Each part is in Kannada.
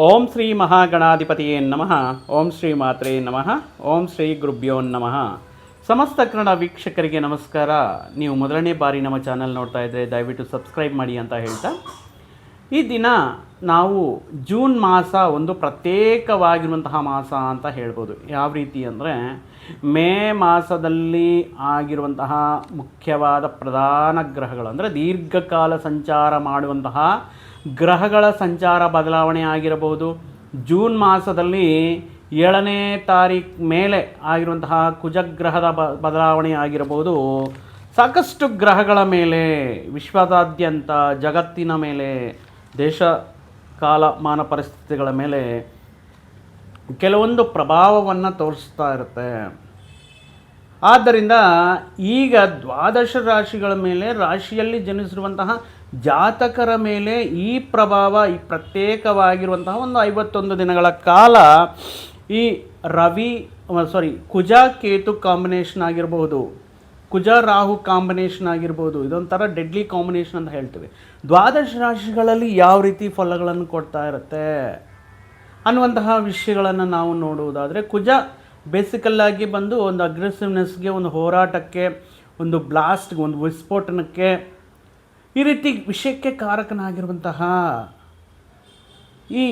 ಓಂ ಶ್ರೀ ಮಹಾಗಣಾಧಿಪತಿಯೇ ನಮಃ. ಓಂ ಶ್ರೀ ಮಾತ್ರೇ ನಮಃ. ಓಂ ಶ್ರೀ ಗುರುಭ್ಯೋ ನಮಃ. ಸಮಸ್ತ ಕನ್ನಡ ವೀಕ್ಷಕರಿಗೆ ನಮಸ್ಕಾರ. ನೀವು ಮೊದಲನೇ ಬಾರಿ ನಮ್ಮ ಚಾನಲ್ ನೋಡ್ತಾ ಇದ್ದರೆ ದಯವಿಟ್ಟು ಸಬ್ಸ್ಕ್ರೈಬ್ ಮಾಡಿ ಅಂತ ಹೇಳ್ತಾ. ಈ ದಿನ ನಾವು ಜೂನ್ ಮಾಸ ಒಂದು ಪ್ರತ್ಯೇಕವಾಗಿರುವಂತಹ ಮಾಸ ಅಂತ ಹೇಳ್ಬೋದು. ಯಾವ ರೀತಿ ಅಂದರೆ ಮೇ ಮಾಸದಲ್ಲಿ ಆಗಿರುವಂತಹ ಮುಖ್ಯವಾದ ಪ್ರಧಾನ ಗ್ರಹಗಳು ಅಂದರೆ ದೀರ್ಘಕಾಲ ಸಂಚಾರ ಮಾಡುವಂತಹ ಗ್ರಹಗಳ ಸಂಚಾರ ಬದಲಾವಣೆ ಆಗಿರಬಹುದು. ಜೂನ್ ಮಾಸದಲ್ಲಿ ಏಳನೇ ತಾರೀಕು ಮೇಲೆ ಆಗಿರುವಂತಹ ಕುಜಗ್ರಹದ ಬ, ಬದಲಾವಣೆ ಆಗಿರಬಹುದು. ಸಾಕಷ್ಟು ಗ್ರಹಗಳ ಮೇಲೆ, ವಿಶ್ವದಾದ್ಯಂತ ಜಗತ್ತಿನ ಮೇಲೆ, ದೇಶ ಕಾಲಮಾನ ಪರಿಸ್ಥಿತಿಗಳ ಮೇಲೆ ಕೆಲವೊಂದು ಪ್ರಭಾವವನ್ನು ತೋರಿಸ್ತಾ ಇರುತ್ತೆ. ಆದ್ದರಿಂದ ಈಗ ದ್ವಾದಶ ರಾಶಿಗಳ ಮೇಲೆ ರಾಶಿಯಲ್ಲಿ ಜನಿಸಿರುವಂತಹ ಜಾತಕರ ಮೇಲೆ ಈ ಪ್ರಭಾವ, ಈ ಪ್ರತ್ಯೇಕವಾಗಿರುವಂತಹ ಒಂದು ಐವತ್ತೊಂದು ದಿನಗಳ ಕಾಲ ಈ ರವಿ ಸಾರಿ ಕುಜ ಕೇತು ಕಾಂಬಿನೇಷನ್ ಆಗಿರಬಹುದು, ಕುಜ ರಾಹು ಕಾಂಬಿನೇಷನ್ ಆಗಿರ್ಬೋದು ಇದೊಂಥರ ಡೆಡ್ಲಿ ಕಾಂಬಿನೇಷನ್ ಅಂತ ಹೇಳ್ತೀವಿ. ದ್ವಾದಶ ರಾಶಿಗಳಲ್ಲಿ ಯಾವ ರೀತಿ ಫಲಗಳನ್ನು ಕೊಡ್ತಾ ಇರುತ್ತೆ ಅನ್ನುವಂತಹ ವಿಷಯಗಳನ್ನು ನಾವು ನೋಡುವುದಾದರೆ, ಕುಜ ಬೇಸಿಕಲ್ಲಾಗಿ ಬಂದು ಒಂದು ಅಗ್ರೆಸಿವ್ನೆಸ್ಗೆ ಒಂದು ಹೋರಾಟಕ್ಕೆ, ಒಂದು ಬ್ಲಾಸ್ಟ್ಗೆ ಒಂದು ವಿಸ್ಫೋಟನಕ್ಕೆ ಈ ರೀತಿ ವಿಷಯಕ್ಕೆ ಕಾರಕನಾಗಿರುವಂತಹ ಈ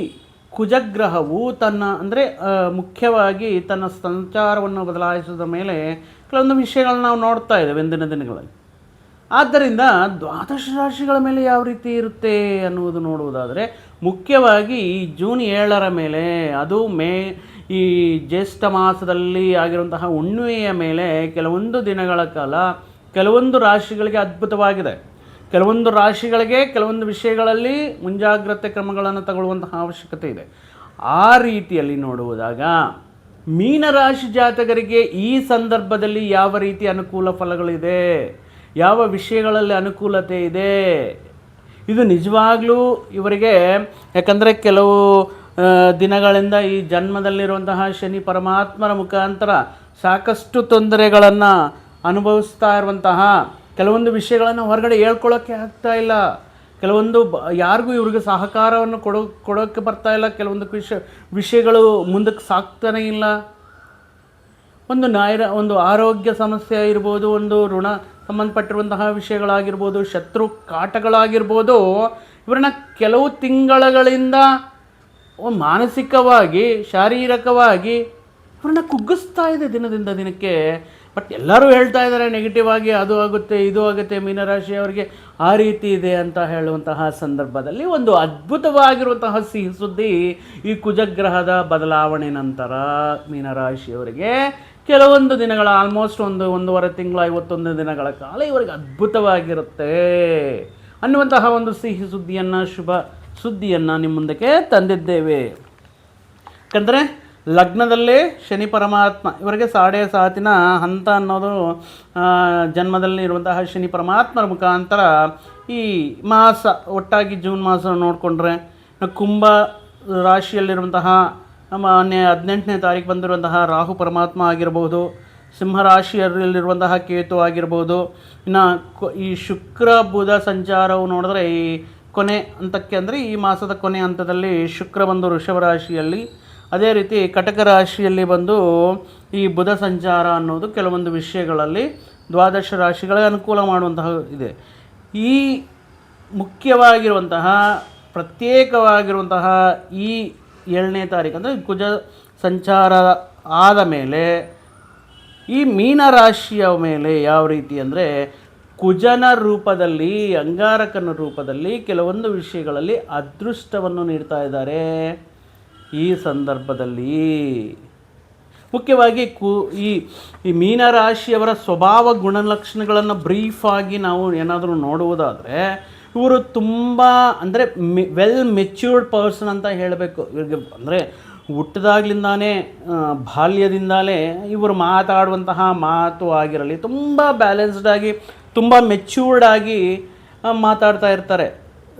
ಕುಜಗ್ರಹವು ತನ್ನ, ಅಂದರೆ ಮುಖ್ಯವಾಗಿ ತನ್ನ ಸಂಚಾರವನ್ನು ಬದಲಾಯಿಸಿದ ಮೇಲೆ ಕೆಲವೊಂದು ವಿಷಯಗಳನ್ನ ನಾವು ನೋಡ್ತಾ ಇದ್ದೇವೆ ಇಂದಿನ ದಿನಗಳಲ್ಲಿ. ಆದ್ದರಿಂದ ದ್ವಾದಶ ರಾಶಿಗಳ ಮೇಲೆ ಯಾವ ರೀತಿ ಇರುತ್ತೆ ಅನ್ನುವುದು ನೋಡುವುದಾದರೆ, ಮುಖ್ಯವಾಗಿ ಈ ಜೂನ್ ಏಳರ ಮೇಲೆ, ಅದು ಮೇ, ಈ ಜ್ಯೇಷ್ಠ ಮಾಸದಲ್ಲಿ ಆಗಿರುವಂತಹ ಹುಣ್ಣಿಮೆಯ ಮೇಲೆ ಕೆಲವೊಂದು ದಿನಗಳ ಕಾಲ ಕೆಲವೊಂದು ರಾಶಿಗಳಿಗೆ ಅದ್ಭುತವಾಗಿದೆ. ಕೆಲವೊಂದು ರಾಶಿಗಳಿಗೆ, ಕೆಲವೊಂದು ವಿಷಯಗಳಲ್ಲಿ ಮುಂಜಾಗ್ರತೆ ಕ್ರಮಗಳನ್ನು ತಗೊಳ್ಳುವಂತಹ ಅವಶ್ಯಕತೆ ಇದೆ. ಆ ರೀತಿಯಲ್ಲಿ ನೋಡುವುದಾಗ ಮೀನರಾಶಿ ಜಾತಕರಿಗೆ ಈ ಸಂದರ್ಭದಲ್ಲಿ ಯಾವ ರೀತಿ ಅನುಕೂಲ ಫಲಗಳಿದೆ ಯಾವ ವಿಷಯಗಳಲ್ಲಿ ಅನುಕೂಲತೆ ಇದೆ? ಇದು ನಿಜವಾಗ್ಲೂ ಇವರಿಗೆ, ಯಾಕಂದರೆ ಕೆಲವು ದಿನಗಳಿಂದ ಈ ಜನ್ಮದಲ್ಲಿರುವಂತಹ ಶನಿ ಪರಮಾತ್ಮರ ಮುಖಾಂತರ ಸಾಕಷ್ಟು ತೊಂದರೆಗಳನ್ನು ಅನುಭವಿಸ್ತಾ ಇರುವಂತಹ ಕೆಲವೊಂದು ವಿಷಯಗಳನ್ನು ಹೊರಗಡೆ ಹೇಳ್ಕೊಳ್ಳೋಕ್ಕೆ ಆಗ್ತಾ ಇಲ್ಲ. ಕೆಲವೊಂದು ಬ, ಯಾರಿಗೂ ಇವ್ರಿಗೆ ಸಹಕಾರವನ್ನು ಕೊಡೋ ಕೊಡೋಕ್ಕೆ ಬರ್ತಾ ಇಲ್ಲ. ಕೆಲವೊಂದು ವಿಷಯ ವಿಷಯಗಳು ಮುಂದಕ್ಕೆ ಸಾಕ್ತಾನೇ ಇಲ್ಲ. ಒಂದು ನಾಯರ ಒಂದು ಆರೋಗ್ಯ ಸಮಸ್ಯೆ ಆಗಿರ್ಬೋದು, ಒಂದು ಋಣ ಸಂಬಂಧಪಟ್ಟಿರುವಂತಹ ವಿಷಯಗಳಾಗಿರ್ಬೋದು, ಶತ್ರು ಕಾಟಗಳಾಗಿರ್ಬೋದು, ಇವ್ರನ್ನ ಕೆಲವು ತಿಂಗಳುಗಳಿಂದ ಮಾನಸಿಕವಾಗಿ, ಶಾರೀರಿಕವಾಗಿ, ಇವ್ರನ್ನ ಕುಗ್ಗಿಸ್ತಾ ಇದೆ ದಿನದಿಂದ ದಿನಕ್ಕೆ. ಬಟ್ ಎಲ್ಲರೂ ಹೇಳ್ತಾ ಇದ್ದಾರೆ ನೆಗೆಟಿವ್ ಆಗಿ ಅದು ಆಗುತ್ತೆ, ಇದು ಆಗುತ್ತೆ, ಮೀನರಾಶಿಯವರಿಗೆ ಆ ರೀತಿ ಇದೆ ಅಂತ ಹೇಳುವಂತಹ ಸಂದರ್ಭದಲ್ಲಿ ಒಂದು ಅದ್ಭುತವಾಗಿರುವಂತಹ ಸಿಹಿ ಸುದ್ದಿ ಈ ಕುಜಗ್ರಹದ ಬದಲಾವಣೆ ನಂತರ ಮೀನರಾಶಿಯವರಿಗೆ ಕೆಲವೊಂದು ದಿನಗಳ ಆಲ್ಮೋಸ್ಟ್ ಒಂದು ಒಂದೂವರೆ ತಿಂಗಳು, ಐವತ್ತೊಂದು ದಿನಗಳ ಕಾಲ ಇವರಿಗೆ ಅದ್ಭುತವಾಗಿರುತ್ತೆ. ಅನ್ನುವಂತಹ ಒಂದು ಸಿಹಿ ಸುದ್ದಿಯನ್ನು, ಶುಭ ಸುದ್ದಿಯನ್ನು ನಿಮ್ಮ ಮುಂದಕ್ಕೆ ತಂದಿದ್ದೇವೆ. ಯಾಕಂದರೆ ಲಗ್ನದಲ್ಲೇ ಶನಿ ಪರಮಾತ್ಮ. ಇವರಿಗೆ ಸಾಡೆ ಸಾತಿನ ಹಂತ ಅನ್ನೋದು ಜನ್ಮದಲ್ಲಿ ಇರುವಂತಹ ಶನಿ ಪರಮಾತ್ಮರ ಮುಖಾಂತರ ಈ ಮಾಸ, ಒಟ್ಟಾಗಿ ಜೂನ್ ಮಾಸ ನೋಡಿಕೊಂಡ್ರೆ, ಕುಂಭ ರಾಶಿಯಲ್ಲಿರುವಂತಹ ಮೊನ್ನೆ ಹದಿನೆಂಟನೇ ತಾರೀಕು ಬಂದಿರುವಂತಹ ರಾಹು ಪರಮಾತ್ಮ ಆಗಿರಬಹುದು ಸಿಂಹರಾಶಿಯಲ್ಲಿರುವಂತಹ ಕೇತು ಆಗಿರ್ಬೋದು, ಇನ್ನು ಈ ಶುಕ್ರ ಬುಧ ಸಂಚಾರವು ನೋಡಿದ್ರೆ ಈ ಕೊನೆ ಹಂತಕ್ಕೆ ಅಂದರೆ ಈ ಮಾಸದ ಕೊನೆ ಹಂತದಲ್ಲಿ ಶುಕ್ರ ಬಂದು ವೃಷಭ ರಾಶಿಯಲ್ಲಿ ಅದೇ ರೀತಿ ಕಟಕ ರಾಶಿಯಲ್ಲಿ ಬಂದು ಈ ಬುಧ ಸಂಚಾರ ಅನ್ನೋದು ಕೆಲವೊಂದು ವಿಷಯಗಳಲ್ಲಿ ದ್ವಾದಶ ರಾಶಿಗಳಿಗೆ ಅನುಕೂಲ ಮಾಡುವಂತಹ ಇದೆ. ಈ ಮುಖ್ಯವಾಗಿರುವಂತಹ, ಪ್ರತ್ಯೇಕವಾಗಿರುವಂತಹ ಈ ಏಳನೇ ತಾರೀಕು ಅಂದರೆ ಕುಜ ಸಂಚಾರ ಆದ ಮೇಲೆ ಈ ಮೀನ ರಾಶಿಯ ಮೇಲೆ ಯಾವ ರೀತಿ ಅಂದರೆ ಕುಜನ ರೂಪದಲ್ಲಿ, ಅಂಗಾರಕನ ರೂಪದಲ್ಲಿ ಕೆಲವೊಂದು ವಿಷಯಗಳಲ್ಲಿ ಅದೃಷ್ಟವನ್ನು ನೀಡ್ತಾ ಇದ್ದಾರೆ. ಈ ಸಂದರ್ಭದಲ್ಲಿ ಮುಖ್ಯವಾಗಿ ಕು ಈ ಈ ಮೀನರಾಶಿಯವರ ಸ್ವಭಾವ ಗುಣಲಕ್ಷಣಗಳನ್ನು ಬ್ರೀಫಾಗಿ ನಾವು ಏನಾದರೂ ನೋಡುವುದಾದರೆ, ಇವರು ತುಂಬ ಅಂದರೆ ವೆಲ್ ಮೆಚ್ಯೂರ್ಡ್ ಪರ್ಸನ್ ಅಂತ ಹೇಳಬೇಕು. ಇವ್ರಿಗೆ ಅಂದರೆ ಹುಟ್ಟಿದಾಗ್ಲಿಂದಾನೇ ಬಾಲ್ಯದಿಂದಲೇ ಇವರು ಮಾತಾಡುವಂತಹ ಮಾತು ಆಗಿರಲಿ, ತುಂಬ ಬ್ಯಾಲೆನ್ಸ್ಡಾಗಿ ತುಂಬ ಮೆಚ್ಯೂರ್ಡಾಗಿ ಮಾತಾಡ್ತಾ ಇರ್ತಾರೆ.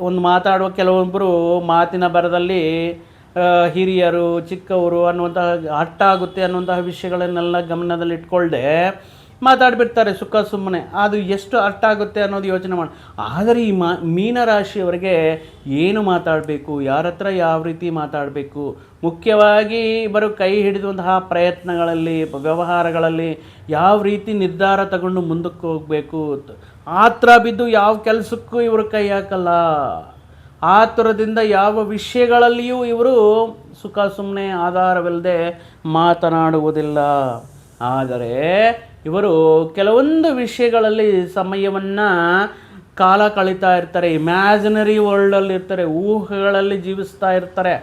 ಒಂದು ಮಾತಾಡುವ ಕೆಲವೊಬ್ಬರು ಮಾತಿನ ಬರದಲ್ಲಿ ಹಿರಿಯರು, ಚಿಕ್ಕವರು ಅನ್ನುವಂತಹ ಅಟ್ಟ ಆಗುತ್ತೆ ಅನ್ನುವಂತಹ ವಿಷಯಗಳನ್ನೆಲ್ಲ ಗಮನದಲ್ಲಿಟ್ಕೊಳ್ಳದೆ ಮಾತಾಡಿಬಿಡ್ತಾರೆ ಸುಖ ಸುಮ್ಮನೆ. ಅದು ಎಷ್ಟು ಅರ್ಥ ಆಗುತ್ತೆ ಅನ್ನೋದು ಯೋಚನೆ ಮಾಡಿ ಆದರೆ ಈ ಮಾ, ಮೀನರಾಶಿಯವರಿಗೆ ಏನು ಮಾತಾಡಬೇಕು? ಯಾರ ಹತ್ರ ಯಾವ ರೀತಿ ಮಾತಾಡಬೇಕು? ಮುಖ್ಯವಾಗಿ ಇವರು ಕೈ ಹಿಡಿದಂತಹ ಪ್ರಯತ್ನಗಳಲ್ಲಿ, ವ್ಯವಹಾರಗಳಲ್ಲಿ ಯಾವ ರೀತಿ ನಿರ್ಧಾರ ತಗೊಂಡು ಮುಂದಕ್ಕೆ ಹೋಗಬೇಕು? ಆತ್ರ ಬಿದ್ದು ಯಾವ ಕೆಲಸಕ್ಕೂ ಇವರು ಕೈ ಹಾಕಲ್ಲ. ಆತುರದಿಂದ ಯಾವ ವಿಷಯಗಳಲ್ಲಿಯೂ ಇವರು ಸುಖ ಸುಮ್ಮನೆ ಆಧಾರವಿಲ್ಲದೆ ಮಾತನಾಡುವುದಿಲ್ಲ. ಆದರೆ ಇವರು ಕೆಲವೊಂದು ವಿಷಯಗಳಲ್ಲಿ ಸಮಯವನ್ನು ಕಾಲ ಕಳೀತಾ ಇರ್ತಾರೆ ಇಮ್ಯಾಜಿನರಿ ವರ್ಲ್ಡಲ್ಲಿ ಇರ್ತಾರೆ, ಊಹೆಗಳಲ್ಲಿ ಜೀವಿಸ್ತಾ ಇರ್ತಾರೆ.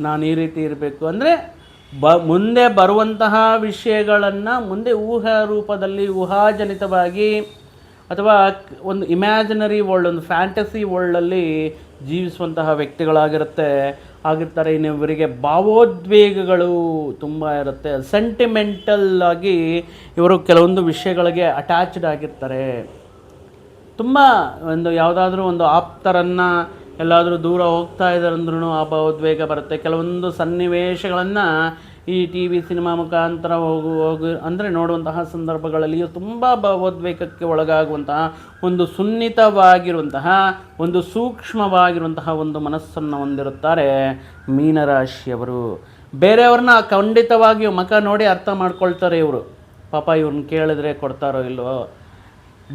ನಾನು ಈ ರೀತಿ ಇರಬೇಕು ಅಂದರೆ ಬ, ಮುಂದೆ ಬರುವಂತಹ ವಿಷಯಗಳನ್ನು ಮುಂದೆ ಊಹಾ ರೂಪದಲ್ಲಿ ಊಹಾಜನಿತವಾಗಿ ಅಥವಾ ಒಂದು ಇಮ್ಯಾಜಿನರಿ ವರ್ಲ್ಡ್ ಒಂದು ಫ್ಯಾಂಟಸಿ ವರ್ಲ್ಡಲ್ಲಿ ಜೀವಿಸುವಂತಹ ವ್ಯಕ್ತಿಗಳಾಗಿರುತ್ತೆ, ಆಗಿರ್ತಾರೆ. ಇವರಿಗೆ ಭಾವೋದ್ವೇಗಗಳು ತುಂಬ ಇರುತ್ತೆ. ಸೆಂಟಿಮೆಂಟಲ್ ಆಗಿ ಇವರು ಕೆಲವೊಂದು ವಿಷಯಗಳಿಗೆ ಅಟ್ಯಾಚ್ಡ್ ಆಗಿರ್ತಾರೆ. ತುಂಬ ಒಂದು ಯಾವುದಾದ್ರೂ ಒಂದು ಆಪ್ತರನ್ನು ಎಲ್ಲಾದರೂ ದೂರ ಹೋಗ್ತಾ ಇದ್ದಾರೆ ಅಂದ್ರೂ ಆ ಭಾವೋದ್ವೇಗ ಬರುತ್ತೆ. ಕೆಲವೊಂದು ಸನ್ನಿವೇಶಗಳನ್ನು ಈ ಟಿ ವಿ ಸಿನಿಮಾ ಮುಖಾಂತರ ಹೋಗು ಹೋಗು ಅಂದರೆ ನೋಡುವಂತಹ ಸಂದರ್ಭಗಳಲ್ಲಿಯೂ ತುಂಬ ಭಾವೋದ್ವೇಗಕ್ಕೆ ಒಳಗಾಗುವಂತಹ ಒಂದು ಸುನ್ನಿತವಾಗಿರುವಂತಹ, ಒಂದು ಸೂಕ್ಷ್ಮವಾಗಿರುವಂತಹ ಒಂದು ಮನಸ್ಸನ್ನು ಹೊಂದಿರುತ್ತಾರೆ ಮೀನರಾಶಿಯವರು. ಬೇರೆಯವ್ರನ್ನ ಖಂಡಿತವಾಗಿಯೂ ಮಖ ನೋಡಿ ಅರ್ಥ ಮಾಡ್ಕೊಳ್ತಾರೆ ಇವರು. ಪಾಪ ಇವ್ರನ್ನ ಕೇಳಿದ್ರೆ ಕೊಡ್ತಾರೋ ಇಲ್ವೋ?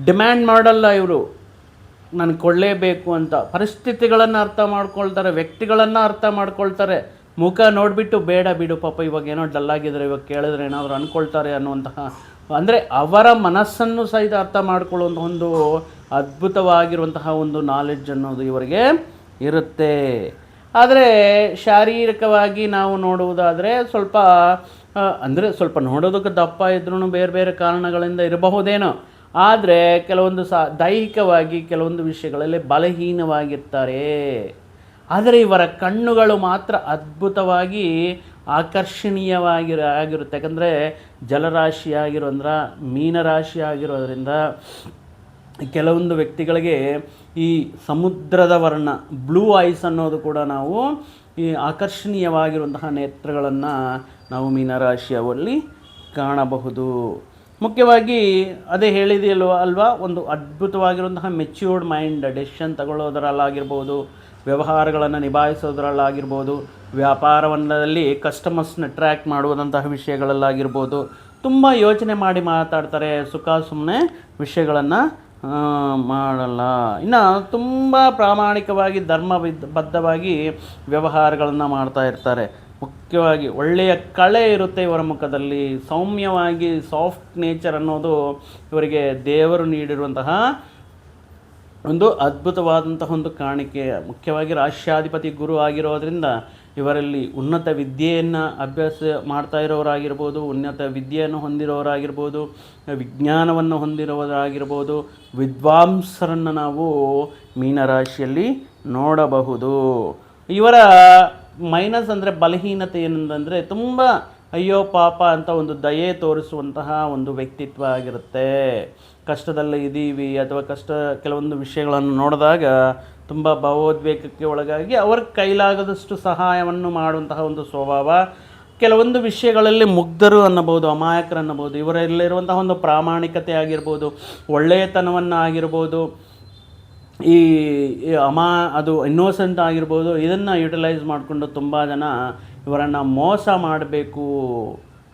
ಡಿಮ್ಯಾಂಡ್ ಮಾಡಲ್ಲ ಇವರು. ನನಗೆ ಕೊಡಲೇಬೇಕು ಅಂತ. ಪರಿಸ್ಥಿತಿಗಳನ್ನು ಅರ್ಥ ಮಾಡ್ಕೊಳ್ತಾರೆ, ವ್ಯಕ್ತಿಗಳನ್ನು ಅರ್ಥ ಮಾಡ್ಕೊಳ್ತಾರೆ. ಮುಖ ನೋಡಿಬಿಟ್ಟು ಬೇಡ ಬಿಡು ಪಾಪ, ಇವಾಗ ಏನೋ ಡಲ್ಲಾಗಿದ್ದಾರೆ ಇವಾಗ ಕೇಳಿದ್ರೆ ಏನಾದರೂ ಅಂದ್ಕೊಳ್ತಾರೆ ಅನ್ನುವಂತಹ, ಅಂದರೆ ಅವರ ಮನಸ್ಸನ್ನು ಸಹಿತ ಅರ್ಥ ಮಾಡ್ಕೊಳ್ಳುವಂಥ ಒಂದು ಅದ್ಭುತವಾಗಿರುವಂತಹ ಒಂದು ನಾಲೆಡ್ಜ್ ಅನ್ನೋದು ಇವರಿಗೆ ಇರುತ್ತೆ. ಆದರೆ ಶಾರೀರಿಕವಾಗಿ ನಾವು ನೋಡುವುದಾದರೆ ಸ್ವಲ್ಪ ಅಂದರೆ ಸ್ವಲ್ಪ ನೋಡೋದಕ್ಕೆ ದಪ್ಪ ಇದ್ರೂ ಬೇರೆ ಬೇರೆ ಕಾರಣಗಳಿಂದ ಇರಬಹುದೇನೋ. ಆದರೆ ಕೆಲವೊಂದು ಸಹ ದೈಹಿಕವಾಗಿ ಕೆಲವೊಂದು ವಿಷಯಗಳಲ್ಲಿ ಬಲಹೀನವಾಗಿರ್ತಾರೆ. ಆದರೆ ಇವರ ಕಣ್ಣುಗಳು ಮಾತ್ರ ಅದ್ಭುತವಾಗಿ ಆಕರ್ಷಣೀಯವಾಗಿರ ಆಗಿರುತ್ತೆ. ಯಾಕಂದರೆ ಜಲರಾಶಿ ಆಗಿರೋದ್ರ ಮೀನರಾಶಿ ಆಗಿರೋದ್ರಿಂದ ಕೆಲವೊಂದು ವ್ಯಕ್ತಿಗಳಿಗೆ ಈ ಸಮುದ್ರದ ವರ್ಣ, ಬ್ಲೂ ಐಸ್ ಅನ್ನೋದು ಕೂಡ ನಾವು ಈ ಆಕರ್ಷಣೀಯವಾಗಿರುವಂತಹ ನೇತ್ರಗಳನ್ನು ನಾವು ಮೀನರಾಶಿಯಲ್ಲಿ ಕಾಣಬಹುದು. ಮುಖ್ಯವಾಗಿ ಅದೇ ಹೇಳಿದೆಯಲ್ವ ಅಲ್ವಾ? ಒಂದು ಅದ್ಭುತವಾಗಿರುವಂತಹ ಮೆಚ್ಯೂರ್ಡ್ ಮೈಂಡ್ ಡೆಸಿಷನ್ ತಗೊಳ್ಳೋದರಲ್ಲಾಗಿರ್ಬೋದು. ವ್ಯವಹಾರಗಳನ್ನು ನಿಭಾಯಿಸೋದ್ರಲ್ಲಾಗಿರ್ಬೋದು ವ್ಯಾಪಾರವನ್ನದಲ್ಲಿ ಕಸ್ಟಮರ್ಸ್ನ ಟ್ರ್ಯಾಕ್ ಮಾಡುವುದಂತಹ ವಿಷಯಗಳಲ್ಲಾಗಿರ್ಬೋದು, ತುಂಬ ಯೋಚನೆ ಮಾಡಿ ಮಾತಾಡ್ತಾರೆ, ಸುಖ ಸುಮ್ಮನೆ ವಿಷಯಗಳನ್ನು ಮಾಡಲ್ಲ. ಇನ್ನು ತುಂಬ ಪ್ರಾಮಾಣಿಕವಾಗಿ ಧರ್ಮ ಬದ್ಧವಾಗಿ ವ್ಯವಹಾರಗಳನ್ನು ಮಾಡ್ತಾ ಇರ್ತಾರೆ. ಮುಖ್ಯವಾಗಿ ಒಳ್ಳೆಯ ಕಳೆ ಇರುತ್ತೆ ಇವರ ಮುಖದಲ್ಲಿ. ಸೌಮ್ಯವಾಗಿ ಸಾಫ್ಟ್ ನೇಚರ್ ಅನ್ನೋದು ಇವರಿಗೆ ದೇವರು ನೀಡಿರುವಂತಹ ಒಂದು ಅದ್ಭುತವಾದಂತಹ ಒಂದು ಕಾಣಿಕೆ. ಮುಖ್ಯವಾಗಿ ರಾಷ್ಟ್ರಾಧಿಪತಿ ಗುರು ಆಗಿರೋದ್ರಿಂದ ಇವರಲ್ಲಿ ಉನ್ನತ ವಿದ್ಯೆಯನ್ನು ಅಭ್ಯಾಸ ಮಾಡ್ತಾ ಇರೋರಾಗಿರ್ಬೋದು ಉನ್ನತ ವಿದ್ಯೆಯನ್ನು ಹೊಂದಿರೋರಾಗಿರ್ಬೋದು, ವಿಜ್ಞಾನವನ್ನು ಹೊಂದಿರೋರಾಗಿರ್ಬೋದು, ವಿದ್ವಾಂಸರನ್ನು ನಾವು ಮೀನರಾಶಿಯಲ್ಲಿ ನೋಡಬಹುದು. ಇವರ ಮೈನಸ್ ಅಂದರೆ ಬಲಹೀನತೆ ಏನಂತಂದರೆ ತುಂಬ ಅಯ್ಯೋ ಪಾಪ ಅಂತ ಒಂದು ದಯೆ ತೋರಿಸುವಂತಹ ಒಂದು ವ್ಯಕ್ತಿತ್ವ ಆಗಿರುತ್ತೆ. ಕಷ್ಟದಲ್ಲಿ ಇದ್ದೀವಿ ಅಥವಾ ಕಷ್ಟ ಕೆಲವೊಂದು ವಿಷಯಗಳನ್ನು ನೋಡಿದಾಗ ತುಂಬ ಭಾವೋದ್ವೇಗಕ್ಕೆ ಒಳಗಾಗಿ ಅವ್ರ ಕೈಲಾಗದಷ್ಟು ಸಹಾಯವನ್ನು ಮಾಡುವಂತಹ ಒಂದು ಸ್ವಭಾವ. ಕೆಲವೊಂದು ವಿಷಯಗಳಲ್ಲಿ ಮುಗ್ಧರು ಅನ್ನಬಹುದು, ಅಮಾಯಕರು ಅನ್ನಬಹುದು, ಇವರಲ್ಲಿರುವಂತಹ ಒಂದು ಪ್ರಾಮಾಣಿಕತೆ ಆಗಿರ್ಬೋದು ಒಳ್ಳೆಯತನವನ್ನು ಆಗಿರ್ಬೋದು ಈ ಅಮಾ, ಅದು ಇನ್ನೋಸೆಂಟ್ ಆಗಿರ್ಬೋದು, ಇದನ್ನು ಯುಟಿಲೈಸ್ ಮಾಡಿಕೊಂಡು ತುಂಬ ಜನ ಇವರನ್ನು ಮೋಸ ಮಾಡಬೇಕು.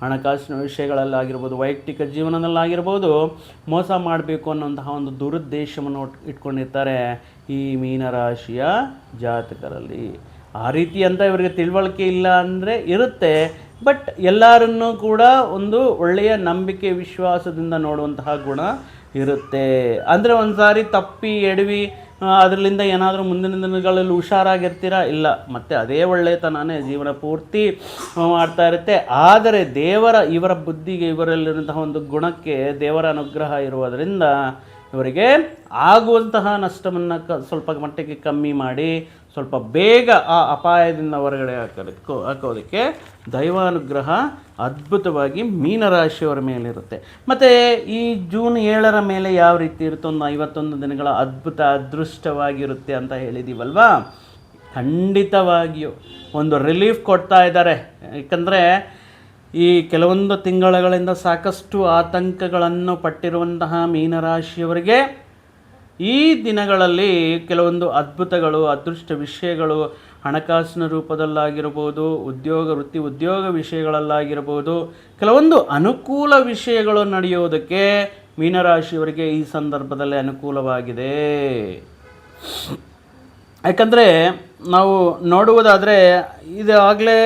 ಹಣಕಾಸಿನ ವಿಷಯಗಳಲ್ಲಾಗಿರ್ಬೋದು, ವೈಯಕ್ತಿಕ ಜೀವನದಲ್ಲಾಗಿರ್ಬೋದು, ಮೋಸ ಮಾಡಬೇಕು ಅನ್ನೋಂತಹ ಒಂದು ದುರುದ್ದೇಶವನ್ನು ಇಟ್ಕೊಂಡಿರ್ತಾರೆ ಈ ಮೀನರಾಶಿಯ ಜಾತಕರಲ್ಲಿ. ಆ ರೀತಿ ಅಂತ ಇವರಿಗೆ ತಿಳುವಳಿಕೆ ಇಲ್ಲ ಅಂದರೆ ಇರುತ್ತೆ, ಬಟ್ ಎಲ್ಲರನ್ನೂ ಕೂಡ ಒಂದು ಒಳ್ಳೆಯ ನಂಬಿಕೆ, ವಿಶ್ವಾಸದಿಂದ ನೋಡುವಂತಹ ಗುಣ ಇರುತ್ತೆ. ಅಂದರೆ ಒಂದು ಸಾರಿ ತಪ್ಪಿ ಎಡವಿ ಅದರಿಂದ ಏನಾದರೂ ಮುಂದಿನ ದಿನಗಳಲ್ಲಿ ಹುಷಾರಾಗಿರ್ತೀರಾ? ಇಲ್ಲ. ಮತ್ತೆ ಅದೇ ಒಳ್ಳೆಯತನನೇ ಜೀವನ ಪೂರ್ತಿ ಮಾಡ್ತಾ ಇರುತ್ತೆ. ಆದರೆ ದೇವರ, ಇವರ ಬುದ್ಧಿಗೆ ಇವರಲ್ಲಿರುವಂತಹ ಒಂದು ಗುಣಕ್ಕೆ ದೇವರ ಅನುಗ್ರಹ ಇರುವುದರಿಂದ ಇವರಿಗೆ ಆಗುವಂತಹ ನಷ್ಟವನ್ನು ಕ ಸ್ವಲ್ಪ ಮಟ್ಟಿಗೆ ಕಮ್ಮಿ ಮಾಡಿ ಸ್ವಲ್ಪ ಬೇಗ ಆ ಅಪಾಯದಿಂದ ಹೊರಗಡೆ ಹಾಕೋದಕ್ಕೆ ಹಾಕೋದಕ್ಕೆ ದೈವಾನುಗ್ರಹ ಅದ್ಭುತವಾಗಿ ಮೀನರಾಶಿಯವರ ಮೇಲಿರುತ್ತೆ. ಮತ್ತು ಈ ಜೂನ್ ಏಳರ ಮೇಲೆ ಯಾವ ರೀತಿ ಇರುತ್ತೆ ಒಂದು ಐವತ್ತೊಂದು ದಿನಗಳ ಅದ್ಭುತ ಅದೃಷ್ಟವಾಗಿರುತ್ತೆ ಅಂತ ಹೇಳಿದ್ದೀವಲ್ವಾ ಖಂಡಿತವಾಗಿಯೂ ಒಂದು ರಿಲೀಫ್ ಕೊಡ್ತಾ ಇದ್ದಾರೆ. ಏಕೆಂದರೆ ಈ ಕೆಲವೊಂದು ತಿಂಗಳುಗಳಿಂದ ಸಾಕಷ್ಟು ಆತಂಕಗಳನ್ನು ಪಟ್ಟಿರುವಂತಹ ಮೀನರಾಶಿಯವರಿಗೆ ಈ ದಿನಗಳಲ್ಲಿ ಕೆಲವೊಂದು ಅದ್ಭುತಗಳು, ಅದೃಷ್ಟ ವಿಷಯಗಳು ಹಣಕಾಸಿನ ರೂಪದಲ್ಲಾಗಿರ್ಬೋದು, ಉದ್ಯೋಗ, ವೃತ್ತಿ ಉದ್ಯೋಗ ವಿಷಯಗಳಲ್ಲಾಗಿರ್ಬೋದು, ಕೆಲವೊಂದು ಅನುಕೂಲ ವಿಷಯಗಳು ನಡೆಯೋದಕ್ಕೆ ಮೀನರಾಶಿಯವರಿಗೆ ಈ ಸಂದರ್ಭದಲ್ಲಿ ಅನುಕೂಲವಾಗಿದೆ. ಯಾಕಂದರೆ ನಾವು ನೋಡುವುದಾದರೆ ಇದಾಗಲೇ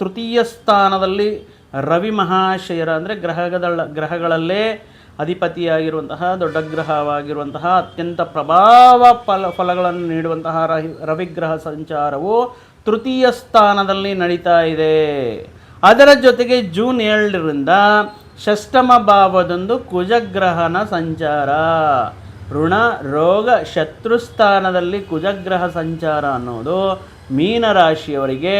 ತೃತೀಯ ಸ್ಥಾನದಲ್ಲಿ ರವಿ ಮಹಾಶಯರ ಅಂದರೆ ಗ್ರಹಗಳ ಗ್ರಹಗಳಲ್ಲೇ ಅಧಿಪತಿಯಾಗಿರುವಂತಹ, ದೊಡ್ಡ ಗ್ರಹವಾಗಿರುವಂತಹ, ಅತ್ಯಂತ ಪ್ರಭಾವ ಫಲ, ಫಲಗಳನ್ನು ನೀಡುವಂತಹ ರಹಿ, ರವಿಗ್ರಹ ಸಂಚಾರವು ತೃತೀಯ ಸ್ಥಾನದಲ್ಲಿ ನಡೀತಾ ಇದೆ. ಅದರ ಜೊತೆಗೆ ಜೂನ್ ಏಳರಿಂದ ಷಷ್ಟಮ ಭಾವದೊಂದು ಕುಜಗ್ರಹನ ಸಂಚಾರ. ಋಣ, ರೋಗ ಶತ್ರುಸ್ಥಾನದಲ್ಲಿ ಕುಜಗ್ರಹ ಸಂಚಾರ ಅನ್ನೋದು ಮೀನರಾಶಿಯವರಿಗೆ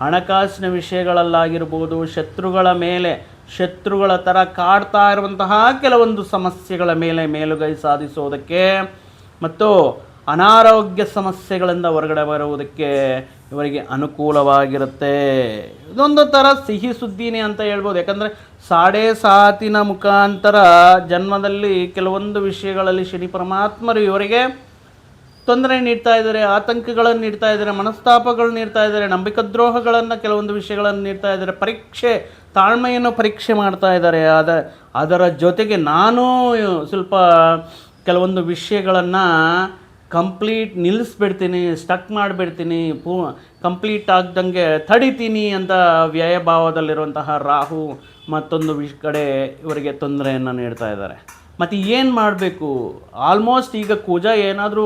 ಹಣಕಾಸಿನ ವಿಷಯಗಳಲ್ಲಾಗಿರ್ಬೋದು, ಶತ್ರುಗಳ ಮೇಲೆ ಶತ್ರುಗಳ ಥರ ಕಾಡ್ತಾ ಇರುವಂತಹ ಕೆಲವೊಂದು ಸಮಸ್ಯೆಗಳ ಮೇಲೆ ಮೇಲುಗೈ ಸಾಧಿಸೋದಕ್ಕೆ ಮತ್ತು ಅನಾರೋಗ್ಯ ಸಮಸ್ಯೆಗಳಿಂದ ಹೊರಗಡೆ ಬರುವುದಕ್ಕೆ ಇವರಿಗೆ ಅನುಕೂಲವಾಗಿರುತ್ತೆ. ಇದೊಂದು ಥರ ಸಿಹಿ ಸುದ್ದಿನೇ ಅಂತ ಹೇಳ್ಬೋದು. ಯಾಕಂದರೆ ಸಾಡೆ ಸಾತಿನ ಮುಖಾಂತರ ಜನ್ಮದಲ್ಲಿ ಕೆಲವೊಂದು ವಿಷಯಗಳಲ್ಲಿ ಶನಿ ಪರಮಾತ್ಮರು ಇವರಿಗೆ ತೊಂದರೆ ನೀಡ್ತಾ ಇದ್ದಾರೆ, ಆತಂಕಗಳನ್ನು ನೀಡ್ತಾ ಇದ್ದಾರೆ ಮನಸ್ತಾಪಗಳು ನೀಡ್ತಾ ಇದ್ದಾರೆ ನಂಬಿಕೆ ದ್ರೋಹಗಳನ್ನು ಕೆಲವೊಂದು ವಿಷಯಗಳನ್ನು ನೀಡ್ತಾ ಇದ್ದಾರೆ, ಪರೀಕ್ಷೆ ತಾಳ್ಮೆಯನ್ನು ಪರೀಕ್ಷೆ ಮಾಡ್ತಾ ಇದ್ದಾರೆ. ಅದ ಅದರ ಜೊತೆಗೆ ನಾನು ಸ್ವಲ್ಪ ಕೆಲವೊಂದು ವಿಷಯಗಳನ್ನು ಕಂಪ್ಲೀಟ್ ನಿಲ್ಲಿಸ್ಬಿಡ್ತೀನಿ, ಸ್ಟಕ್ ಮಾಡಿಬಿಡ್ತೀನಿ, ಪೂ, ಕಂಪ್ಲೀಟ್ ಆಗ್ದಂಗೆ ತಡಿತೀನಿ ಅಂತ ವ್ಯಯಭಾವದಲ್ಲಿರುವಂತಹ ರಾಹು ಮತ್ತೊಂದು ವಿಷ್, ಕಡೆ ಇವರಿಗೆ ತೊಂದರೆಯನ್ನು ನೀಡ್ತಾ ಇದ್ದಾರೆ. ಮತ್ತು ಏನು ಮಾಡಬೇಕು? ಆಲ್ಮೋಸ್ಟ್ ಈಗ ಕುಜ ಏನಾದರೂ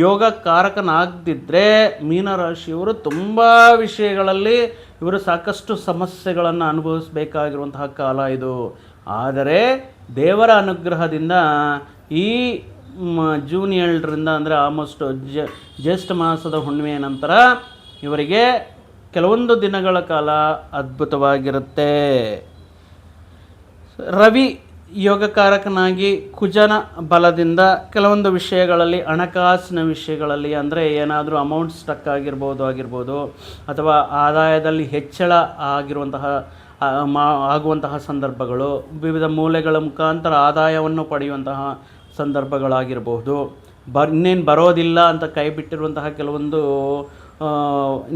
ಯೋಗ ಕಾರಕನಾಗದಿದ್ದರೆ ಮೀನರಾಶಿಯವರು ತುಂಬ ವಿಷಯಗಳಲ್ಲಿ ಇವರು ಸಾಕಷ್ಟು ಸಮಸ್ಯೆಗಳನ್ನು ಅನುಭವಿಸಬೇಕಾಗಿರುವಂತಹ ಕಾಲ ಇದು. ಆದರೆ ದೇವರ ಅನುಗ್ರಹದಿಂದ ಈ ಜೂನ್ ಏಳರಿಂದ ಅಂದರೆ ಆಲ್ಮೋಸ್ಟ್ ಜ್ಯೇಷ್ಠ ಮಾಸದ ಹುಣ್ಣಿಮೆಯ ನಂತರ ಇವರಿಗೆ ಕೆಲವೊಂದು ದಿನಗಳ ಕಾಲ ಅದ್ಭುತವಾಗಿರುತ್ತೆ. ರವಿ ಯೋಗಕಾರಕನಾಗಿ ಕುಜನ ಬಲದಿಂದ ಕೆಲವೊಂದು ವಿಷಯಗಳಲ್ಲಿ ಹಣಕಾಸಿನ ವಿಷಯಗಳಲ್ಲಿ ಅಂದರೆ ಏನಾದರೂ ಅಮೌಂಟ್ ಸ್ಟಕ್ ಆಗಿರ್ಬೋದು ಆಗಿರ್ಬೋದು ಅಥವಾ ಆದಾಯದಲ್ಲಿ ಹೆಚ್ಚಳ ಆಗಿರುವಂತಹ ಮಾ, ಆಗುವಂತಹ ಸಂದರ್ಭಗಳು, ವಿವಿಧ ಮೂಲೆಗಳ ಮುಖಾಂತರ ಆದಾಯವನ್ನು ಪಡೆಯುವಂತಹ ಸಂದರ್ಭಗಳಾಗಿರಬಹುದು ಬ, ಇನ್ನೇನು ಬರೋದಿಲ್ಲ ಅಂತ ಕೈ ಬಿಟ್ಟಿರುವಂತಹ ಕೆಲವೊಂದು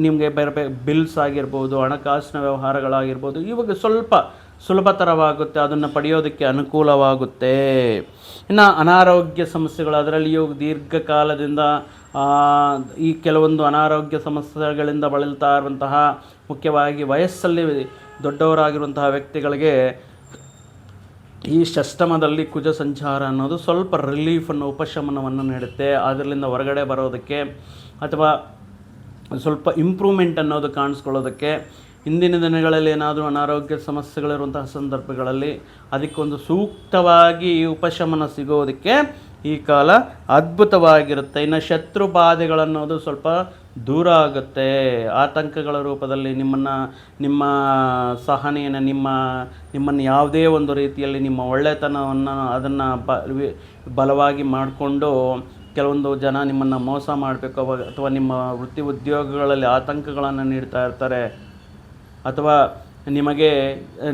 ನಿಮಗೆ ಬೇರೆ ಬೇರೆ ಬಿಲ್ಸ್ ಆಗಿರ್ಬೋದು, ಹಣಕಾಸಿನ ವ್ಯವಹಾರಗಳಾಗಿರ್ಬೋದು, ಇವಾಗ ಸ್ವಲ್ಪ ಸುಲಭತರವಾಗುತ್ತೆ, ಅದನ್ನು ಪಡೆಯೋದಕ್ಕೆ ಅನುಕೂಲವಾಗುತ್ತೆ. ಇನ್ನು ಅನಾರೋಗ್ಯ ಸಮಸ್ಯೆಗಳು, ಅದರಲ್ಲಿಯೂ ದೀರ್ಘಕಾಲದಿಂದ ಈ ಕೆಲವೊಂದು ಅನಾರೋಗ್ಯ ಸಮಸ್ಯೆಗಳಿಂದ ಬಳಲ್ತಾ ಇರುವಂತಹ, ಮುಖ್ಯವಾಗಿ ವಯಸ್ಸಲ್ಲಿ ದೊಡ್ಡವರಾಗಿರುವಂತಹ ವ್ಯಕ್ತಿಗಳಿಗೆ ಈ ಷಷ್ಟಮದಲ್ಲಿ ಕುಜ ಸಂಚಾರ ಅನ್ನೋದು ಸ್ವಲ್ಪ ರಿಲೀಫನ್ನು ಉಪಶಮನವನ್ನು ನೀಡುತ್ತೆ. ಅದರಿಂದ ಹೊರಗಡೆ ಬರೋದಕ್ಕೆ ಅಥವಾ ಸ್ವಲ್ಪ ಇಂಪ್ರೂವ್ಮೆಂಟ್ ಅನ್ನೋದು ಕಾಣಿಸ್ಕೊಳ್ಳೋದಕ್ಕೆ ಇಂದಿನ ದಿನಗಳಲ್ಲಿ ಏನಾದರೂ ಅನಾರೋಗ್ಯ ಸಮಸ್ಯೆಗಳಿರುವಂತಹ ಸಂದರ್ಭಗಳಲ್ಲಿ ಅದಕ್ಕೊಂದು ಸೂಕ್ತವಾಗಿ ಉಪಶಮನ ಸಿಗೋದಕ್ಕೆ ಈ ಕಾಲ ಅದ್ಭುತವಾಗಿರುತ್ತೆ. ಇನ್ನು ಶತ್ರು ಬಾಧೆಗಳನ್ನೋದು ಸ್ವಲ್ಪ ದೂರ ಆಗುತ್ತೆ. ಆತಂಕಗಳ ರೂಪದಲ್ಲಿ ನಿಮ್ಮನ್ನು, ನಿಮ್ಮ ಸಹನೆಯನ್ನು, ನಿಮ್ಮ, ನಿಮ್ಮನ್ನು ಯಾವುದೇ ಒಂದು ರೀತಿಯಲ್ಲಿ ನಿಮ್ಮ ಒಳ್ಳೆತನವನ್ನು ಅದನ್ನು ಬ ಬಲವಾಗಿ ಮಾಡಿಕೊಂಡು ಕೆಲವೊಂದು ಜನ ನಿಮ್ಮನ್ನು ಮೋಸ ಮಾಡಬೇಕು ಅಥವಾ ನಿಮ್ಮ ವೃತ್ತಿ ಉದ್ಯೋಗಗಳಲ್ಲಿ ಆತಂಕಗಳನ್ನು ನೀಡ್ತಾ ಇರ್ತಾರೆ. ಅಥವಾ ನಿಮಗೆ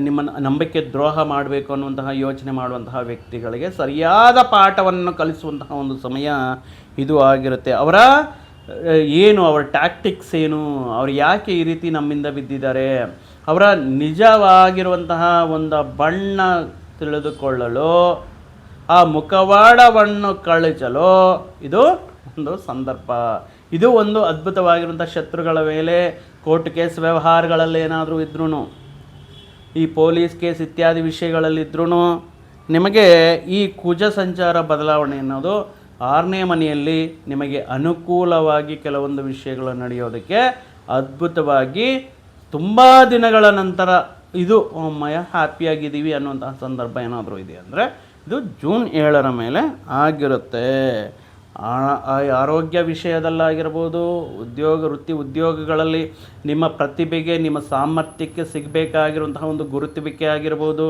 ನಿಮ್ಮ ನಂಬಿಕೆ ದ್ರೋಹ ಮಾಡಬೇಕು ಅನ್ನುವಂತಹ ಯೋಚನೆ ಮಾಡುವಂತಹ ವ್ಯಕ್ತಿಗಳಿಗೆ ಸರಿಯಾದ ಪಾಠವನ್ನು ಕಲಿಸುವಂತಹ ಒಂದು ಸಮಯ ಇದು ಆಗಿರುತ್ತೆ. ಅವರ ಏನು, ಅವರ ಟ್ಯಾಕ್ಟಿಕ್ಸ್ ಏನು, ಅವ್ರು ಯಾಕೆ ಈ ರೀತಿ ನಮ್ಮಿಂದ ಬಿದ್ದಿದ್ದಾರೆ, ಅವರ ನಿಜವಾಗಿರುವಂತಹ ಒಂದು ಬಣ್ಣ ತಿಳಿದುಕೊಳ್ಳಲು, ಆ ಮುಖವಾಡವನ್ನು ಕಳಿಸಲು ಇದು ಒಂದು ಸಂದರ್ಭ. ಇದು ಒಂದು ಅದ್ಭುತವಾಗಿರುವಂಥ ಶತ್ರುಗಳ ಮೇಲೆ ಕೋರ್ಟ್ ಕೇಸ್ ವ್ಯವಹಾರಗಳಲ್ಲಿ ಏನಾದರೂ ಇದ್ರೂ ಈ ಪೊಲೀಸ್ ಕೇಸ್ ಇತ್ಯಾದಿ ವಿಷಯಗಳಲ್ಲಿದ್ರೂ ನಿಮಗೆ ಈ ಕುಜ ಸಂಚಾರ ಬದಲಾವಣೆ ಅನ್ನೋದು ಆರನೇ ಮನೆಯಲ್ಲಿ ನಿಮಗೆ ಅನುಕೂಲವಾಗಿ ಕೆಲವೊಂದು ವಿಷಯಗಳು ನಡೆಯೋದಕ್ಕೆ ಅದ್ಭುತವಾಗಿ ತುಂಬ ದಿನಗಳ ನಂತರ ಇದು ಮಯ, ಹ್ಯಾಪಿಯಾಗಿದ್ದೀವಿ ಅನ್ನುವಂತಹ ಸಂದರ್ಭ ಏನಾದರೂ ಇದೆ ಅಂದರೆ, ಇದು ಜೂನ್ ಏಳರ ಮೇಲೆ ಆಗಿರುತ್ತೆ. ಆರೋಗ್ಯ ವಿಷಯದಲ್ಲಾಗಿರ್ಬೋದು, ಉದ್ಯೋಗ, ವೃತ್ತಿ ಉದ್ಯೋಗಗಳಲ್ಲಿ ನಿಮ್ಮ ಪ್ರತಿಭೆಗೆ, ನಿಮ್ಮ ಸಾಮರ್ಥ್ಯಕ್ಕೆ ಸಿಗಬೇಕಾಗಿರುವಂತಹ ಒಂದು ಗುರುತುವಿಕೆ ಆಗಿರ್ಬೋದು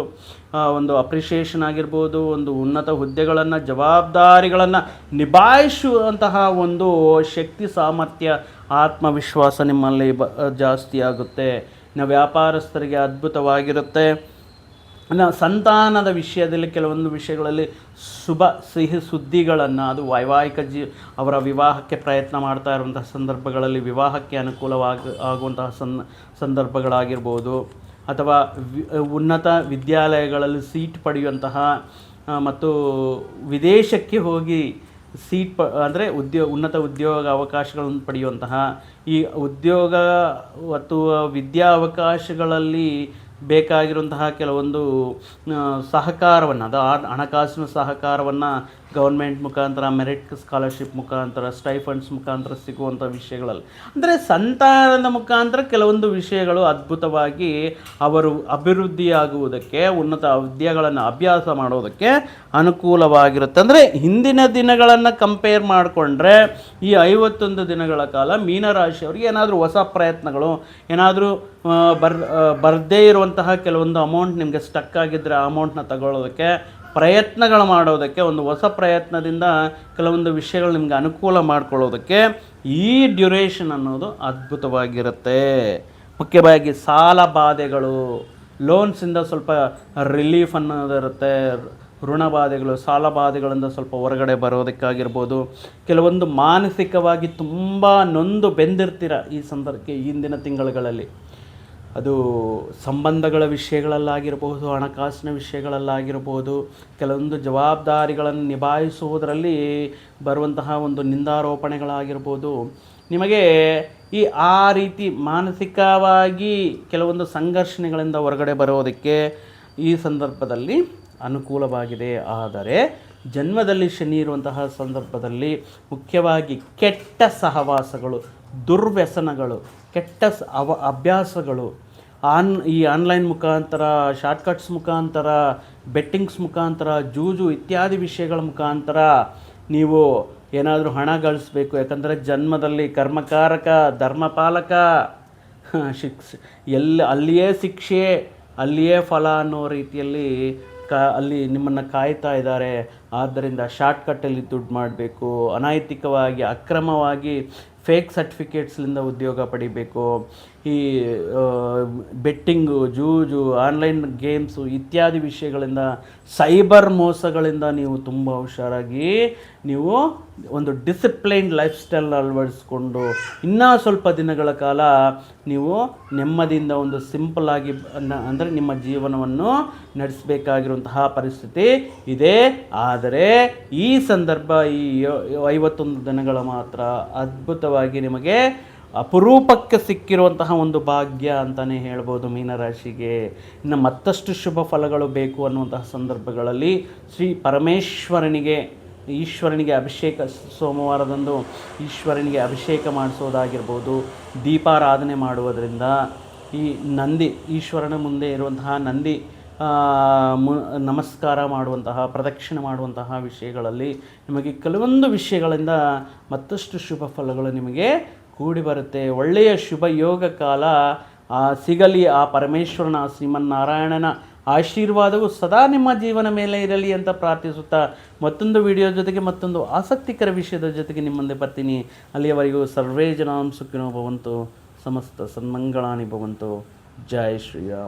ಒಂದು ಅಪ್ರಿಷಿಯೇಷನ್ ಆಗಿರ್ಬೋದು, ಒಂದು ಉನ್ನತ ಹುದ್ದೆಗಳನ್ನು, ಜವಾಬ್ದಾರಿಗಳನ್ನು ನಿಭಾಯಿಸುವಂತಹ ಒಂದು ಶಕ್ತಿ, ಸಾಮರ್ಥ್ಯ, ಆತ್ಮವಿಶ್ವಾಸ ನಿಮ್ಮಲ್ಲಿ ಬ, ಜಾಸ್ತಿ ಆಗುತ್ತೆ. ವ್ಯಾಪಾರಸ್ಥರಿಗೆ ಅದ್ಭುತವಾಗಿರುತ್ತೆ. ಇನ್ನು ಸಂತಾನದ ವಿಷಯದಲ್ಲಿ ಕೆಲವೊಂದು ವಿಷಯಗಳಲ್ಲಿ ಶುಭ ಸಿಹಿ ಸುದ್ದಿಗಳನ್ನು, ಅದು ವೈವಾಹಿಕ ಜೀ, ಅವರ ವಿವಾಹಕ್ಕೆ ಪ್ರಯತ್ನ ಮಾಡ್ತಾ ಇರುವಂತಹ ಸಂದರ್ಭಗಳಲ್ಲಿ ವಿವಾಹಕ್ಕೆ ಅನುಕೂಲವಾಗ, ಆಗುವಂತಹ ಸನ್, ಸಂದರ್ಭಗಳಾಗಿರ್ಬೋದು. ಅಥವಾ ಉನ್ನತ ವಿದ್ಯಾಲಯಗಳಲ್ಲಿ ಸೀಟ್ ಪಡೆಯುವಂತಹ ಮತ್ತು ವಿದೇಶಕ್ಕೆ ಹೋಗಿ ಸೀಟ್ ಪ, ಅಂದರೆ ಉದ್ಯೋ, ಉನ್ನತ ಉದ್ಯೋಗ ಅವಕಾಶಗಳನ್ನು ಪಡೆಯುವಂತಹ, ಈ ಉದ್ಯೋಗ ಮತ್ತು ವಿದ್ಯಾವಕಾಶಗಳಲ್ಲಿ ಬೇಕಾಗಿರುವಂತಹ ಕೆಲವೊಂದು ಸಹಕಾರವನ್ನು ಅದು ಆ- ಹಣಕಾಸಿನ ಸಹಕಾರವನ್ನು ಗೌರ್ಮೆಂಟ್ ಮುಖಾಂತರ ಮೆರಿಟ್ ಸ್ಕಾಲರ್ಶಿಪ್ ಮುಖಾಂತರ ಸ್ಟೈಫಂಡ್ಸ್ ಮುಖಾಂತರ ಸಿಗುವಂಥ ವಿಷಯಗಳಲ್ಲಿ. ಅಂದರೆ ಸಂತಾನದ ಮುಖಾಂತರ ಕೆಲವೊಂದು ವಿಷಯಗಳು ಅದ್ಭುತವಾಗಿ ಅವರು ಅಭಿವೃದ್ಧಿಯಾಗುವುದಕ್ಕೆ, ಉನ್ನತ ವಿದ್ಯೆಗಳನ್ನು ಅಭ್ಯಾಸ ಮಾಡೋದಕ್ಕೆ ಅನುಕೂಲವಾಗಿರುತ್ತೆ. ಅಂದರೆ ಹಿಂದಿನ ದಿನಗಳನ್ನು ಕಂಪೇರ್ ಮಾಡಿಕೊಂಡ್ರೆ, ಈ ಐವತ್ತೊಂದು ದಿನಗಳ ಕಾಲ ಮೀನರಾಶಿಯವರಿಗೆ ಏನಾದರೂ ಹೊಸ ಪ್ರಯತ್ನಗಳು, ಏನಾದರೂ ಬರ್ ಬರದೇ ಇರುವಂತಹ ಕೆಲವೊಂದು ಅಮೌಂಟ್ ನಿಮಗೆ ಸ್ಟಕ್ ಆಗಿದ್ದರೆ ಆ ಅಮೌಂಟ್ನ ತಗೊಳ್ಳೋದಕ್ಕೆ ಪ್ರಯತ್ನಗಳು ಮಾಡೋದಕ್ಕೆ, ಒಂದು ಹೊಸ ಪ್ರಯತ್ನದಿಂದ ಕೆಲವೊಂದು ವಿಷಯಗಳು ನಿಮಗೆ ಅನುಕೂಲ ಮಾಡ್ಕೊಳ್ಳೋದಕ್ಕೆ ಈ ಡ್ಯುರೇಷನ್ ಅನ್ನೋದು ಅದ್ಭುತವಾಗಿರುತ್ತೆ. ಮುಖ್ಯವಾಗಿ ಸಾಲ ಬಾಧೆಗಳು ಲೋನ್ಸಿಂದ ಸ್ವಲ್ಪ ರಿಲೀಫ್ ಅನ್ನೋದಿರುತ್ತೆ ಋಣ ಬಾಧೆಗಳು, ಸಾಲ ಬಾಧೆಗಳಿಂದ ಸ್ವಲ್ಪ ಹೊರಗಡೆ ಬರೋದಕ್ಕಾಗಿರ್ಬೋದು. ಕೆಲವೊಂದು ಮಾನಸಿಕವಾಗಿ ತುಂಬ ನೊಂದು ಬೆಂದಿರ್ತೀರ ಈ ಸಂದರ್ಭಕ್ಕೆ ಹಿಂದಿನ ತಿಂಗಳುಗಳಲ್ಲಿ. ಅದು ಸಂಬಂಧಗಳ ವಿಷಯಗಳಲ್ಲಾಗಿರಬಹುದು, ಹಣಕಾಸಿನ ವಿಷಯಗಳಲ್ಲಾಗಿರಬಹುದು, ಕೆಲವೊಂದು ಜವಾಬ್ದಾರಿಗಳನ್ನು ನಿಭಾಯಿಸುವುದರಲ್ಲಿ ಬರುವಂತಹ ಒಂದು ನಿಂದಾರೋಪಣೆಗಳಾಗಿರ್ಬೋದು. ನಿಮಗೆ ಈ ಆ ರೀತಿ ಮಾನಸಿಕವಾಗಿ ಕೆಲವೊಂದು ಸಂಘರ್ಷಣೆಗಳಿಂದ ಹೊರಗಡೆ ಬರೋದಕ್ಕೆ ಈ ಸಂದರ್ಭದಲ್ಲಿ ಅನುಕೂಲವಾಗಿದೆ. ಆದರೆ ಜನ್ಮದಲ್ಲಿ ಶನಿ ಇರುವಂತಹ ಸಂದರ್ಭದಲ್ಲಿ ಮುಖ್ಯವಾಗಿ ಕೆಟ್ಟ ಸಹವಾಸಗಳು, ದುರ್ವ್ಯಸನಗಳು ಕೆಟ್ಟ ಅವ ಅಭ್ಯಾಸಗಳು. ಆನ್ ಈ ಆನ್ಲೈನ್ ಮುಖಾಂತರ, ಶಾರ್ಟ್ಕಟ್ಸ್ ಮುಖಾಂತರ, ಬೆಟ್ಟಿಂಗ್ಸ್ ಮುಖಾಂತರ, ಜೂಜು ಇತ್ಯಾದಿ ವಿಷಯಗಳ ಮುಖಾಂತರ ನೀವು ಏನಾದರೂ ಹಣ ಗಳಿಸ್ಬೇಕು. ಯಾಕಂದರೆ ಜನ್ಮದಲ್ಲಿ ಕರ್ಮಕಾರಕ, ಧರ್ಮಪಾಲಕ, ಶಿಕ್ಷ ಎಲ್ಲಿ ಅಲ್ಲಿಯೇ ಶಿಕ್ಷೆ, ಅಲ್ಲಿಯೇ ಫಲ ಅನ್ನೋ ರೀತಿಯಲ್ಲಿ ಕ ಅಲ್ಲಿ ನಿಮ್ಮನ್ನು ಕಾಯ್ತಾ ಇದ್ದಾರೆ. ಆದ್ದರಿಂದ ಶಾರ್ಟ್ಕಟ್ಟಲ್ಲಿ ದುಡ್ಡು ಮಾಡಬೇಕು. ಅನೈತಿಕವಾಗಿ, ಅಕ್ರಮವಾಗಿ ಫೇಕ್ ಸರ್ಟಿಫಿಕೇಟ್ಸ್ಲಿಂದ ಉದ್ಯೋಗ ಪಡಿಬೇಕು ಈ ಬೆಟ್ಟಿಂಗು ಜೂಜು ಆನ್ಲೈನ್ ಗೇಮ್ಸು ಇತ್ಯಾದಿ ವಿಷಯಗಳಿಂದ ಸೈಬರ್ ಮೋಸಗಳಿಂದ ನೀವು ತುಂಬ ಹುಷಾರಾಗಿ ನೀವು ಒಂದು ಡಿಸಿಪ್ಲೈನ್ಡ್ ಲೈಫ್ ಸ್ಟೈಲ್ ಅಳವಡಿಸ್ಕೊಂಡು ಇನ್ನೂ ಸ್ವಲ್ಪ ದಿನಗಳ ಕಾಲ ನೀವು ನೆಮ್ಮದಿಯಿಂದ ಒಂದು ಸಿಂಪಲ್ ಆಗಿ ಅಂದರೆ ನಿಮ್ಮ ಜೀವನವನ್ನು ನಡೆಸಬೇಕಾಗಿರುವಂತಹ ಪರಿಸ್ಥಿತಿ ಇದೆ. ಆದರೆ ಈ ಸಂದರ್ಭ ಈ ಐವತ್ತೊಂದು ದಿನಗಳ ಮಾತ್ರ ಅದ್ಭುತವಾಗಿ ನಿಮಗೆ ಅಪರೂಪಕ್ಕೆ ಸಿಕ್ಕಿರುವಂತಹ ಒಂದು ಭಾಗ್ಯ ಅಂತಲೇ ಹೇಳ್ಬೋದು ಮೀನರಾಶಿಗೆ. ಇನ್ನು ಮತ್ತಷ್ಟು ಶುಭ ಫಲಗಳು ಬೇಕು ಅನ್ನುವಂತಹ ಸಂದರ್ಭಗಳಲ್ಲಿ ಶ್ರೀ ಪರಮೇಶ್ವರನಿಗೆ, ಈಶ್ವರನಿಗೆ ಅಭಿಷೇಕ, ಸೋಮವಾರದಂದು ಈಶ್ವರನಿಗೆ ಅಭಿಷೇಕ ಮಾಡಿಸೋದಾಗಿರ್ಬೋದು, ದೀಪಾರಾಧನೆ ಮಾಡುವುದರಿಂದ ಈ ನಂದಿ, ಈಶ್ವರನ ಮುಂದೆ ಇರುವಂತಹ ನಂದಿ ಮು, ನಮಸ್ಕಾರ ಮಾಡುವಂತಹ, ಪ್ರದಕ್ಷಿಣೆ ಮಾಡುವಂತಹ ವಿಷಯಗಳಲ್ಲಿ ನಿಮಗೆ ಕೆಲವೊಂದು ವಿಷಯಗಳಿಂದ ಮತ್ತಷ್ಟು ಶುಭ ಫಲಗಳು ನಿಮಗೆ ಕೂಡಿ ಬರುತ್ತೆ. ಒಳ್ಳೆಯ ಶುಭ ಯೋಗ ಕಾಲ ಆ, ಸಿಗಲಿ ಆ ಪರಮೇಶ್ವರನ ಶ್ರೀಮನ್ನಾರಾಯಣನ ಆಶೀರ್ವಾದವು ಸದಾ ನಿಮ್ಮ ಜೀವನ ಮೇಲೆ ಇರಲಿ ಅಂತ ಪ್ರಾರ್ಥಿಸುತ್ತಾ ಮತ್ತೊಂದು ವಿಡಿಯೋ ಜೊತೆಗೆ ಮತ್ತೊಂದು ಆಸಕ್ತಿಕರ ವಿಷಯದ ಜೊತೆಗೆ ನಿಮ್ಮ ಮುಂದೆ ಬರ್ತೀನಿ. ಅಲ್ಲಿಯವರೆಗೂ ಸರ್ವೇ ಜನಾಂ ಸುಖಿನೋ ಭವಂತು ಸಮಸ್ತ ಸನ್ಮಂಗಳಾನಿ ಭವಂತು. ಜೈ ಶ್ರೀರಾಮ್.